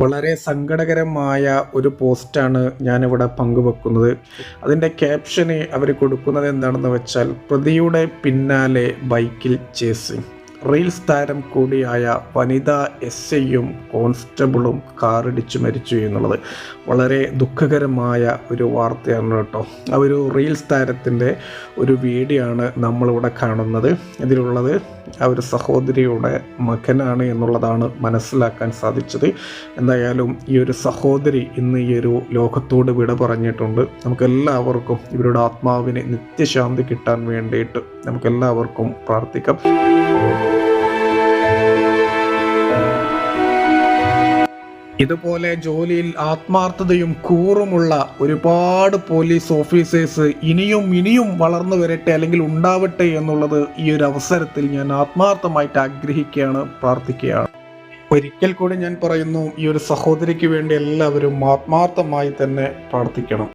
വളരെ സങ്കടകരമായ ഒരു പോസ്റ്റാണ് ഞാനിവിടെ പങ്കുവെക്കുന്നത്. അതിന്റെ ക്യാപ്ഷന് അവർ കൊടുക്കുന്നത് എന്താണെന്ന് വെച്ചാൽ പ്രതിയുടെ പിന്നാലെ ബൈക്കിൽ ചേസിങ് റീൽസ് താരം കൂടിയായ വനിതാ എസ് ഐയും കോൺസ്റ്റബിളും കാറിടിച്ച് മരിച്ചു എന്നുള്ളത് വളരെ ദുഃഖകരമായ ഒരു വാർത്തയാണ് കേട്ടോ. ആ ഒരു റീൽസ് താരത്തിന്റെ ഒരു വീഡിയോ ആണ് നമ്മളിവിടെ കാണുന്നത്. ഇതിലുള്ളത് ആ ഒരു സഹോദരിയുടെ മകനാണ് എന്നുള്ളതാണ് മനസ്സിലാക്കാൻ സാധിച്ചത്. എന്തായാലും ഈ ഒരു സഹോദരി ഇന്ന് ഈ ഒരു ലോകത്തോട് വിട പറഞ്ഞിട്ടുണ്ട്. നമുക്കെല്ലാവർക്കും ഇവരുടെ ആത്മാവിന് നിത്യശാന്തി കിട്ടാൻ വേണ്ടിയിട്ട് നമുക്കെല്ലാവർക്കും പ്രാർത്ഥിക്കാം. ഇതുപോലെ ജോലിയിൽ ആത്മാർത്ഥതയും കൂറുമുള്ള ഒരുപാട് പോലീസ് ഓഫീസേഴ്സ് ഇനിയും ഇനിയും വളർന്നു വരട്ടെ അല്ലെങ്കിൽ ഉണ്ടാവട്ടെ എന്നുള്ളത് ഈ ഒരു അവസരത്തിൽ ഞാൻ ആത്മാർത്ഥമായിട്ട് ആഗ്രഹിക്കുകയാണ് പ്രാർത്ഥിക്കുകയാണ്. ഒരിക്കൽ കൂടി ഞാൻ പറയുന്നു ഈ ഒരു സഹോദരിക്ക് വേണ്ടി എല്ലാവരും ആത്മാർത്ഥമായി തന്നെ പ്രാർത്ഥിക്കണം.